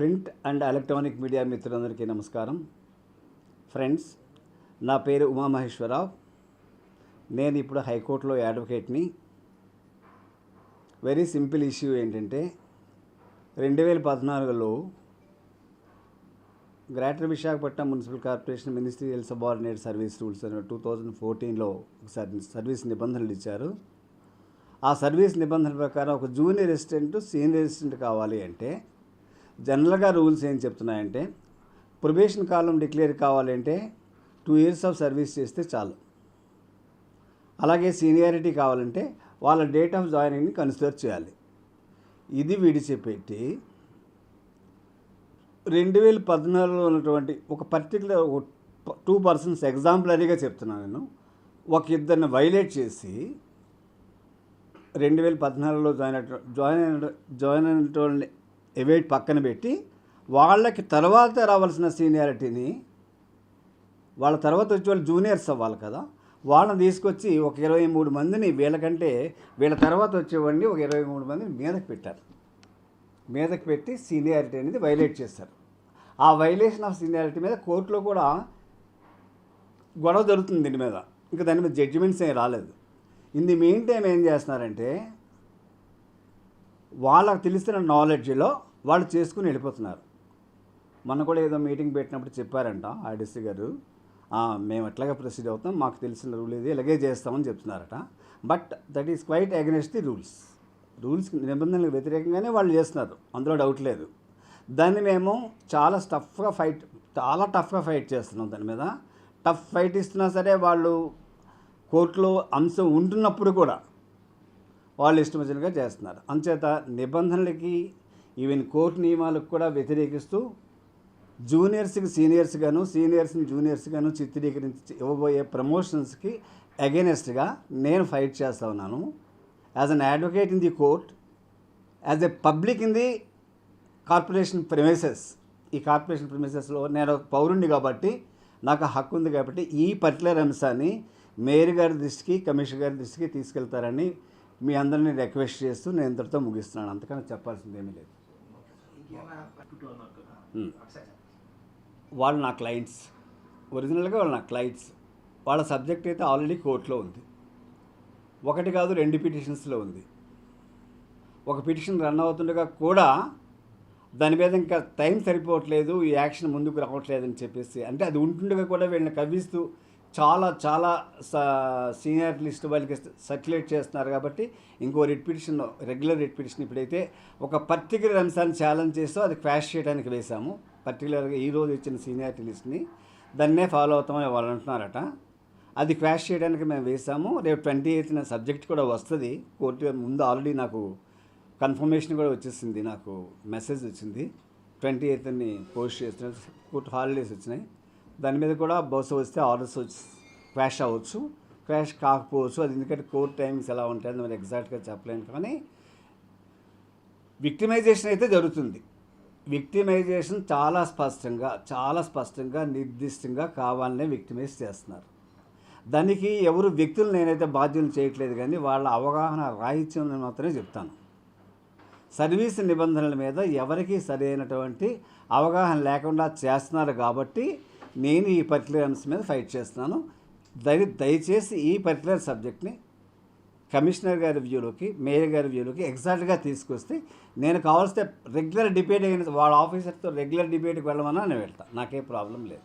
Print and electronic media మిత్రులందరికీ నమస్కారం. Friends నా పేరు ఉమామహేశ్వరరావు. నేను ఇప్పుడు హైకోర్టులో అడ్వకేట్ని వెరీ సింపుల్ ఇష్యూ ఏంటంటే రెండు వేల పద్నాలుగులో greater Visakhapatnam municipal corporation ministerial subordinate service rules అని టూ థౌజండ్ ఫోర్టీన్లో సర్వీస్ నిబంధనలు ఇచ్చారు. ఆ సర్వీస్ నిబంధనల ప్రకారం ఒక జూనియర్ అసిస్టెంట్ సీనియర్ అసిస్టెంట్ కావాలి అంటే జనరల్గా రూల్స్ ఏం చెప్తున్నాయంటే ప్రొబేషన్ కాలం డిక్లేర్ కావాలంటే టూ ఇయర్స్ ఆఫ్ సర్వీస్ చేస్తే చాలు. అలాగే సీనియారిటీ కావాలంటే వాళ్ళ డేట్ ఆఫ్ జాయినింగ్ని కన్సిడర్ చేయాలి. ఇది విడిచిపెట్టి రెండు వేల పద్నాలుగులో ఉన్నటువంటి ఒక పర్టికులర్ టూ పర్సన్స్ ఎగ్జాంపులరీగా చెప్తున్నాను నేను. ఒక ఇద్దరిని వైలేట్ చేసి రెండు వేల పద్నాలుగులో జాయిన్ అయిన జాయిన్ అయిన జాయిన్ అయినటువంటి ఎవేట్ పక్కన పెట్టి వాళ్ళకి తర్వాత రావాల్సిన సీనియారిటీని వాళ్ళ తర్వాత వచ్చే వాళ్ళు జూనియర్స్ అవ్వాలి కదా. వాళ్ళని తీసుకొచ్చి ఒక ఇరవై మూడు మందిని వీళ్ళకంటే వీళ్ళ తర్వాత వచ్చేవాడిని ఒక ఇరవై మూడు మందిని మీదకి పెట్టారు. మీదకి పెట్టి సీనియారిటీ అనేది వైలేట్ చేస్తారు ఆ వైలేషన్ ఆఫ్ సీనియారిటీ మీద కోర్టులో కూడా గొడవ జరుగుతుంది దీని మీద. ఇంకా దాని మీద జడ్జిమెంట్స్ ఏం రాలేదు. ఇన్ ది మెయిన్ టైం ఏం చేస్తున్నారంటే వాళ్ళకి తెలిసిన నాలెడ్జ్లో వాళ్ళు చేసుకుని వెళ్ళిపోతున్నారు. మొన్న కూడా ఏదో మీటింగ్ పెట్టినప్పుడు చెప్పారంట ఆర్డీసీ గారు. మేము ఎట్లాగా ప్రొసీడ్ అవుతాం మాకు తెలిసిన రూల్ ఇది ఇలాగే చేస్తామని చెప్తున్నారట. But that is quite against the rules rules నిబంధనలకు వ్యతిరేకంగానే వాళ్ళు చేస్తున్నారు. అందులో డౌట్ లేదు. దాన్ని మేము చాలా టఫ్గా ఫైట్ చాలా టఫ్గా ఫైట్ చేస్తున్నాం దాని మీద. టఫ్ ఫైట్ ఇస్తున్నా సరే వాళ్ళు కోర్టులో అంశం ఉంటున్నప్పుడు కూడా వాళ్ళు ఇష్టం వచ్చినట్టుగా చేస్తున్నారు. అంచేత నిబంధనలకి ఈవెన్ కోర్టు నియమాలకు కూడా వ్యతిరేకిస్తూ జూనియర్స్కి సీనియర్స్గాను సీనియర్స్ని జూనియర్స్గాను చిత్రీకరించి ఇవ్వబోయే ప్రమోషన్స్కి అగెనెస్ట్గా నేను ఫైట్ చేస్తూ ఉన్నాను. As an advocate in the court as a public in the corporation premises. ఈ కార్పొరేషన్ ప్రిమైసెస్లో నేను పౌరుణ్ణి కాబట్టి నాకు హక్కు ఉంది కాబట్టి ఈ పర్టికులర్ అంశాన్ని మేయర్ గారి దృష్టికి కమిషనర్ గారి దృష్టికి తీసుకెళ్తారని మీ అందరినీ రిక్వెస్ట్ చేస్తూ నేను ఇంతటితో ముగిస్తున్నాను. అంతకన్నా చెప్పాల్సింది ఏమీ లేదు. Hmm. వాళ్ళు నా క్లయింట్స్ ఒరిజినల్గా వాళ్ళు నా క్లయింట్స్ వాళ్ళ సబ్జెక్ట్ అయితే ఆల్రెడీ కోర్టులో ఉంది. ఒకటి కాదు రెండు పిటిషన్స్లో ఉంది. ఒక పిటిషన్ రన్ అవుతుండగా కూడా దాని మీద ఇంకా టైం సరిపోవట్లేదు ఈ యాక్షన్ ముందుకు రావట్లేదు అని చెప్పేసి అంటే అది ఉంటుండగా కూడా వీళ్ళని కవ్విస్తూ చాలా చాలా సీనియర్ లిస్ట్ వాళ్ళకి సర్క్యులేట్ చేస్తున్నారు కాబట్టి ఇంకో రిట్ రెగ్యులర్ రిట్ ఇప్పుడైతే ఒక పర్టికులర్ అంశాన్ని ఛాలెంజ్ చేస్తూ అది క్వాష్ చేయడానికి వేశాము. పర్టికులర్గా ఈరోజు ఇచ్చిన సీనియారిటీ లిస్ట్ని దాన్నే ఫాలో అవుతామని వాళ్ళు అంటున్నారట. అది క్వాష్ చేయడానికి మేము వేసాము రేపు ట్వంటీ ఎయిత్న సబ్జెక్ట్ కూడా వస్తుంది. కోర్టు ముందు ఆల్రెడీ నాకు కన్ఫర్మేషన్ కూడా వచ్చేసింది. నాకు మెసేజ్ వచ్చింది. ట్వంటీ ఎయిత్ని పోస్ట్ చేస్తున్నారు. కోర్టు హాలిడేస్ వచ్చినాయి. దాని మీద కూడా బస్సు వస్తే ఆర్డర్స్ వచ్చి క్వాష్ అవ్వచ్చు. క్వాష్ కాకపోవచ్చు. అది ఎందుకంటే కోర్ట్ టైమింగ్స్ ఎలా ఉంటాయని మరి ఎగ్జాక్ట్గా చెప్పలేను. కానీ విక్టిమైజేషన్ అయితే జరుగుతుంది. విక్టిమైజేషన్ చాలా స్పష్టంగా చాలా స్పష్టంగా నిర్దిష్టంగా కావాలనే విక్టిమైజ్ చేస్తున్నారు. దానికి ఎవరు వ్యక్తులు నేనైతే బాధ్యులు చేయట్లేదు కానీ వాళ్ళ అవగాహన రాహిత్యం మాత్రమే చెప్తాను. సర్వీస్ నిబంధనల మీద ఎవరికీ సరైనటువంటి అవగాహన లేకుండా చేస్తున్నారు కాబట్టి నేను ఈ పర్టికులర్ అంశం మీద ఫైట్ చేస్తున్నాను. దయ దయచేసి ఈ పర్టికులర్ సబ్జెక్ట్ని కమిషనర్ గారి వ్యూలోకి మేయర్ గారి వ్యూలోకి ఎగ్జాక్ట్గా తీసుకొస్తే నేను కావాల్సిన రెగ్యులర్ డిబేట్ అయిన వాళ్ళ ఆఫీసర్తో రెగ్యులర్ డిబేట్కి వెళ్ళమన్నా నేను వెళ్తాను నాకే ప్రాబ్లం లేదు.